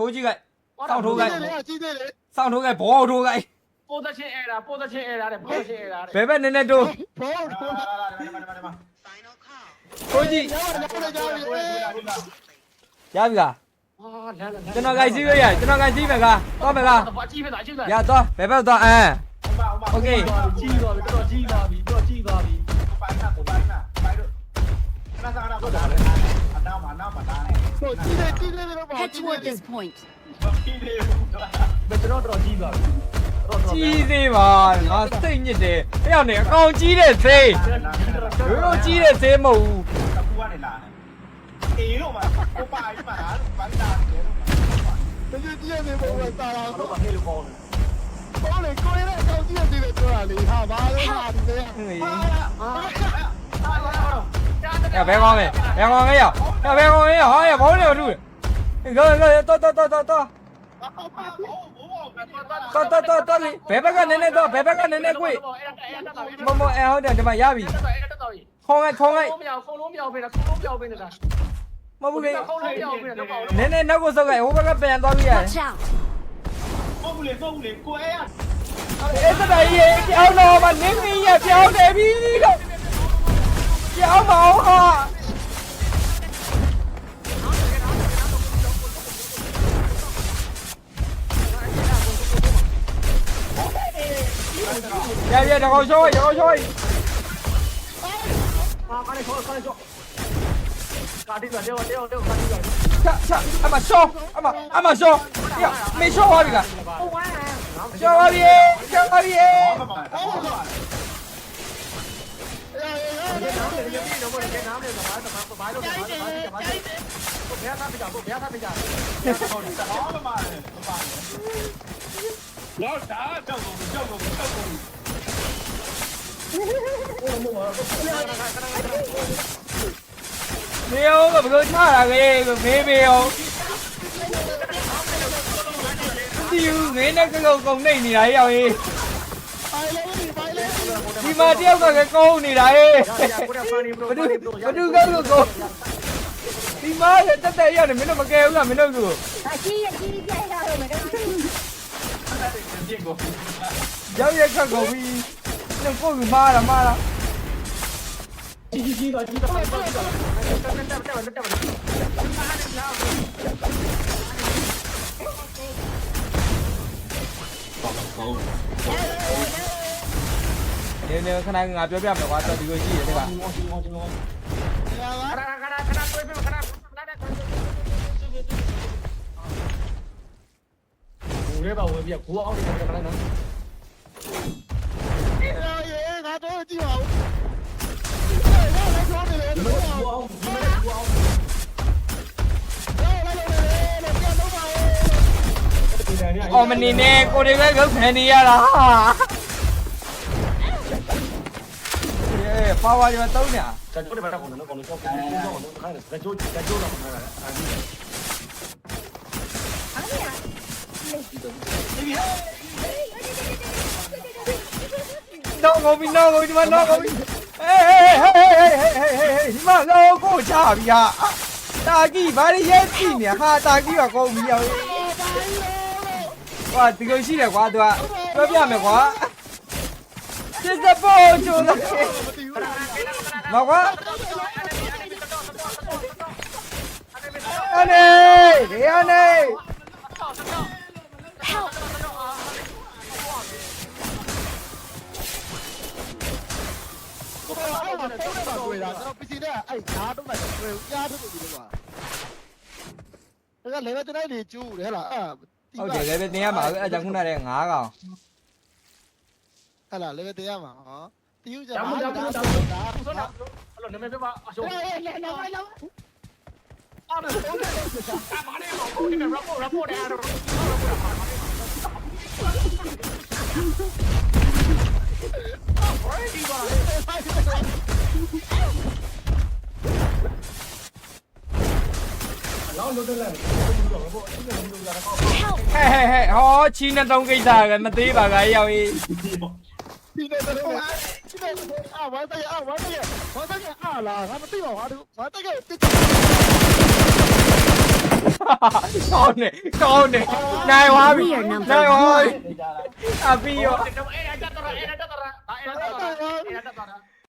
ထိုးကြည့်လိုက်စောင့်ထိုး ကြီး ခိုင်း တယ်လေကြီးတယ်လေ စောင့်ထိုးခိုင်းဘောထိုးခိုင်း ပိုးသက်ချင်းအဲ့ဒါပိုးသက်ချင်းအဲ့ဒါတဲ့ပိုးသက်ချင်းအဲ့ဒါတဲ့ ဘယ်ဘက်နည်းနည်းတိုး ဘောတော့ ထိုးကြည့် ရပါတယ်ကြောက်ရ ရပြီလား ဟာလမ်းလမ်း ကျွန်တော်ခိုင်းစီးရရကျွန်တော်ခိုင်းစီးမယ်ကားတော့မယ်ကား ဘာကြီးပဲလားကြီးပဲ ရတော့ဘယ်ဘက်တော့အမ်โอเค ကြီးသွားပြီတော်ကြီးသွားပြီတော်ကြီးသွားပြီ ဆိုကြီးတ ယ်ကြီးတယ်တော့ဘော Head ကြီး toward တယ် this point. ဘယ်တော့တော်ကြီးသွားပြီတော်တော်ကြီးသေးပါငါစိတ်ညစ်တယ်ဖျောက်နေအကောင်ကြီးတဲ့သေးရိုးရိုးကြီးတဲ့သေးမဟုတ်ဘူးတကယ်ကြီးတယ်ဘောကစားလာတော့တော့ဘာဟဲလို့ခေါ်လဲဘောလေကိုရတဲ့အကောင်ကြီးတယ်ပြောတာလေဟာဘာလဲဟာဒီလေဟေး 呀，别光了，别光了呀，呀，别光了呀，哎呀，跑了住。你看，看，到到到到到。တော်တော်တော်တော်လေးဘယ်ဘက်ကနည်းနည်းတော့ဘယ်ဘက်ကနည်းနည်းကိုမမအဲဟုတ်တယ်ဒီမှာရပြီခေါင်းကခေါင်းကမရောက်ခေါင်းလုံးမရောက်ပဲလားခေါင်းလုံးမရောက်ပဲလားမဟုတ်ဘူးလေနည်းနည်းနောက်ကိုဆုပ်ခဲ့ဟိုဘက်ကပြန်သွားပြီရတယ်မဟုတ်ဘူးလေမဟုတ်ဘူးလေကိုအဲရအဲ့ဒါကြီးအောင်တော့မနင်းမီးရပြောင်းတယ်ပြီတော့ 瞎毛啊！别别，这好笑，也好笑。啊，快点，快点！卡地转，六六六，卡地转。下下，阿玛烧，阿玛阿玛烧，没烧阿里个。烧阿里，烧阿里。Điêu mà cứ chả là ghê, cứ mê bèo Điêu, ghế nó cứ gồng này thì đấy rồi ဒီမှာတယောက်ကလည်းကောင်းနေတာဟေးကိုရဖာနီဘရိုဘဒုဘဒုကောက်ကောဒီမှာတက်တက်ရောက်နေမင်းတို့မကယ်ဘူးလားမင်းတို့ကအကြီးအကြီးပြိုင်ရတော့မယ်တော့ရောက်ရက်ခတ်ကုန်ပြီညကိုယ်ကမားလာမားလာကြီးကြီးကြီးတော့ကြီးတော့တက်တက်တက်တက်တက်တက် နေနေခဏငါပြောပြမယ်ကွာတော်ဒီလိုရှိရတယ်ကွာရပါခဏခဏခဏတွေ့ပြီခဏခဏဘူးရဲပါဝင်ပြကိုအောင်နေတယ်ခဏနော်ရေငါတော့ကြည့်ပါဦးလာလာပြောနေလေလာလာကိုအောင်ဒီမဲ့ကိုအောင်လာလာပြန်တော့ပါဦးဒီနေနေအော်မနေနဲ့ကိုတွေကရုပ်ခံနေရတာ ပါဝါရတော့ညာဇာတ်တွေဘာကောနော်ကောနော်ကောကောနော်ခါတယ်ဇာတ်ဇာတ်တော့ခါတယ်အာဒီတော့ငုံပြီတော့ငုံဒီမှာတော့ငုံပြီဟေးဟေးဟေးဟေးဟေးဟေးဟေးဒီမှာတော့ကိုချပြီဟာတာကြီးဘာရဲကြည့်နေဟာတာကြီးကကုန်ပြီရောက်ဟာဒီလိုရှိတယ်ကွာသူကပြောပြမယ်ကွာ Size bojo na Nako? Ane! Ane! Cái này lấy ra chỗ này để chú, đấy là à. Ông chỉ lấy cái này mà, ở trong khu này là ngã không? အဲ့လားလေပဲတရားမှာဟောတယူကြတောင်းမတောင်းမတောင်းမတောင်းဆုံးတော့အဲ့လိုနာမည်ပြပါအရှုံးအာမေဟုတ်တယ်အာမလေးဟောဒီမှာ report report တဲ့အဲ့တော့ report ပါပါအော်ဘယ်ဒီပါလောက်လို့တက်လိုက်ဘူးဘောအဲ့ဒါမျိုးလာတော့ဟဲ့ဟဲ့ဟဲ့ဟောချီနဲ့တုံးကိစ္စကမသေးပါကရောက်ရေး 你那个公安，你那个啊，王大爷啊，王大爷，王大爷啊啦，他们对我王的王大爷对。ကောင်းနေကောင်းနေနိုင်ပါပြီနိုင်ပါပြီအပီရောအဲ့ဒါကြတော့အဲ့ဒါကြတော့အဲ့ဒါကြတော့